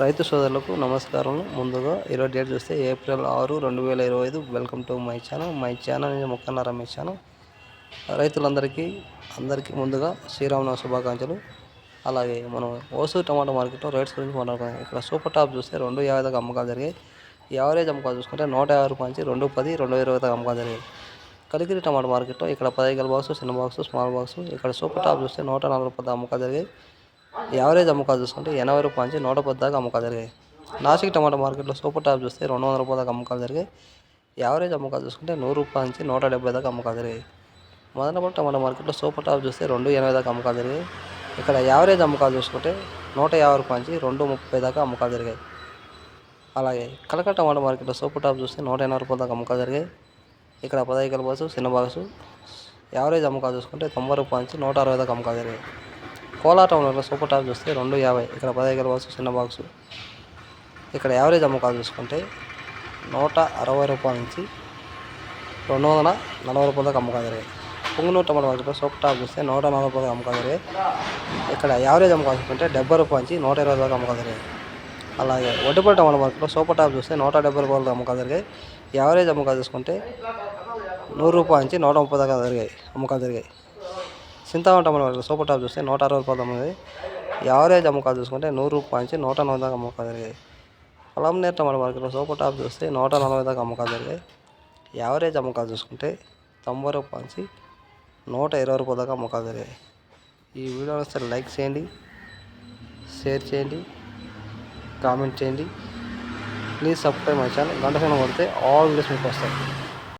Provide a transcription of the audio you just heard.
రైతు సోదరులకు నమస్కారం ముందుగా ఈరోజు డేట్ చూస్తే ఏప్రిల్ ఆరు రెండు వేల ఇరవై ఐదు. Welcome to my channel. My channel నేను మొక్కన్న రమేష్ ఛానల్. రైతులందరికీ అందరికీ ముందుగా శ్రీరామనవ శుభాకాంక్షలు. అలాగే మనం ఓసూరు టమాటా మార్కెట్లో రేట్స్ గురించి మాట్లాడుకున్నాం ఇక్కడ సూపర్ టాప్ చూస్తే రెండు యాభై దాకా అమ్మకాలు జరిగాయి. యావరేజ్ అమ్మకాలు చూసుకుంటే నూట యాభై రూపాయల నుంచి రెండు పది రెండు ఇరవై దాకా అమ్మకాలు జరిగాయి. కలిగిరి టమాటా మార్కెట్లో ఇక్కడ పదహైదు బాక్స్ చిన్న బాక్స్ స్మాల్ బాక్స్ ఇక్కడ సూపర్ టాప్ చూస్తే నూట నలభై రూపాయల అమ్మకాలు జరిగాయి. యావరేజ్ అమ్మకాలు చూసుకుంటే ఎనభై రూపాయల నుంచి నూట పది దాకా అమ్మకాలు జరిగాయి. నాసిక్ టమాటా మార్కెట్లో సూపర్ టాప్ చూస్తే రెండు వందల రూపాయల దాకా అమ్మకాలు జరిగాయి. యావరేజ్ అమ్మకాలు చూసుకుంటే నూరు రూపాయల నుంచి నూట డెబ్బై దాకా అమ్మకాలు జరిగాయి. మదనపల్లి టమాటా మార్కెట్లో సూపర్ టాప్ చూస్తే రెండు ఎనభై దాకా అమ్మకాలు జరిగాయి. ఇక్కడ యావరేజ్ అమ్మకాలు చూసుకుంటే నూట యాభై రూపాయల నుంచి రెండు ముప్పై దాకా అమ్మకాలు జరిగాయి. అలాగే కలకట్ట టమాటా మార్కెట్లో సూపర్ టాప్ చూస్తే నూట ఎనభై రూపాయల దాకా అమ్మకాలు జరిగాయి. ఇక్కడ పదహైదు బాక్సు చిన్న బాక్సు యావరేజ్ అమ్మకాలు చూసుకుంటే తొంభై రూపాయల నుంచి నూట అరవై దాకా అమ్మకాలు జరిగాయి. కోలా టౌన్లో సూపర్ టాప్ చూస్తే రెండు యాభై ఇక్కడ పదహైదు బాక్స్ చిన్న బాక్సు. ఇక్కడ యావరేజ్ అమ్మకాలు చూసుకుంటే నూట అరవై రూపాయల నుంచి రెండు వందల నలభై రూపాయల దాకా అమ్మకాలు జరిగాయి. పుంగునూరు టమాటా మార్కెట్లో సూపర్ టాప్ చూస్తే నూట నలభై రూపాయల అమ్మకాలు జరిగాయి. ఇక్కడ యావరేజ్ అమ్మకాలు చూసుకుంటే డెబ్బై రూపాయల నుంచి నూట ఇరవై దాకా అమ్మకాలు జరిగాయి. అలాగే వడ్డపల్లి టమాటా మార్కెట్లో సూపర్ టాప్ చూస్తే నూట డెబ్బై రూపాయల అమ్మకాలు జరిగాయి. యావరేజ్ అమ్మకాలు చూసుకుంటే నూరు రూపాయల నుంచి నూట ముప్పై దాకా జరిగాయి అమ్మకాలు జరిగాయి. చింతామణి టమాటా మార్కెట్లో సూపర్ టాప్ చూస్తే నూట అరవై రూపాయలు అమ్మింది యావరేజ్ అమ్మకాలు చూసుకుంటే నూరు రూపాయల నుంచి నూట నలభై దాకా అమ్మకాలు జరిగాయి. పొలంనేరు టమాటా మార్కెట్లో సూపర్ టాప్ చూస్తే నూట నలభై దాకా అమ్మకాలు జరిగాయి. యావరేజ్ అమ్మకాలు చూసుకుంటే తొంభై రూపాయల నుంచి నూట ఇరవై రూపాయల దాకా అమ్మకాలు జరిగాయి. ఈ వీడియో వస్తే లైక్ చేయండి షేర్ చేయండి కామెంట్ చేయండి. Please subscribe my channel. గంట సమయం కొడితే ఆల్ వీడియోస్ మీకు వస్తాయి.